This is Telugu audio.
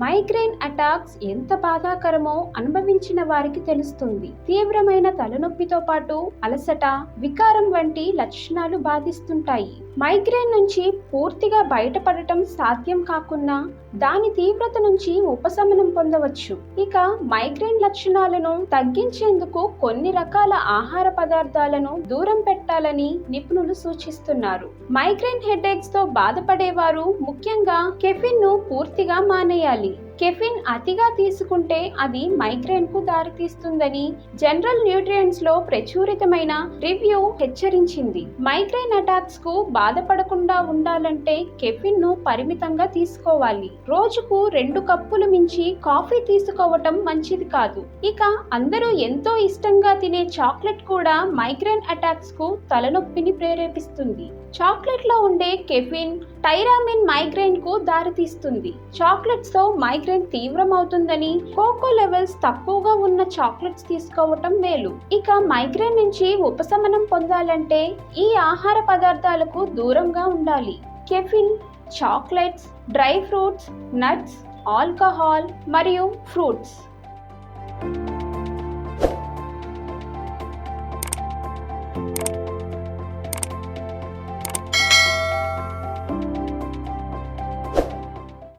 మైగ్రేన్ అటాక్స్ ఎంత బాధాకరమో అనుభవించిన వారికి తెలుస్తుంది. తీవ్రమైన తలనొప్పితో పాటు అలసట వికారం వంటి లక్షణాలు బాధిస్తుంటాయి. మైగ్రేన్ నుంచి పూర్తిగా బయటపడటం సాధ్యం కాకున్నా దాని తీవ్రత నుంచి ఉపశమనం పొందవచ్చు. ఇక మైగ్రేన్ లక్షణాలను తగ్గించేందుకు కొన్ని రకాల ఆహార పదార్థాలను దూరం పెట్టాలని నిపుణులు సూచిస్తున్నారు. మైగ్రేన్ హెడేక్స్తో బాధపడేవారు ముఖ్యంగా కెఫిన్ను పూర్తిగా మానేయాలి. Bye. కెఫిన్ అతిగా తీసుకుంటే అది మైగ్రేన్కు దారితీస్తుందని జనరల్ న్యూట్రియంట్స్లో ప్రచురితమైన రివ్యూ హెచ్చరించింది. మైగ్రేన్ అటాక్స్కు బాధపడకుండా ఉండాలంటే కెఫిన్ను పరిమితంగా తీసుకోవాలి. రోజుకు రెండు కప్పులు మించి కాఫీ తీసుకోవటం మంచిది కాదు. ఇక అందరూ ఎంతో ఇష్టంగా తినే చాక్లెట్ కూడా మైగ్రేన్ అటాక్స్కు తలనొప్పిని ప్రేరేపిస్తుంది. చాక్లెట్లో ఉండే కెఫిన్ టైరామిన్ మైగ్రేన్కు దారితీస్తుంది. చాక్లెట్స్తో మైగ్రేన్ తీవ్రమవుతుందని కోకో లెవెల్స్ తక్కువగా ఉన్న చాక్లెట్స్ తీసుకోవటం మేలు. ఇక మైగ్రేన్ నుంచి ఉపశమనం పొందాలంటే ఈ ఆహార పదార్థాలకు దూరంగా ఉండాలి. Caffeine chocolates dry fruits nuts alcohol మరియు ఫ్రూట్స్.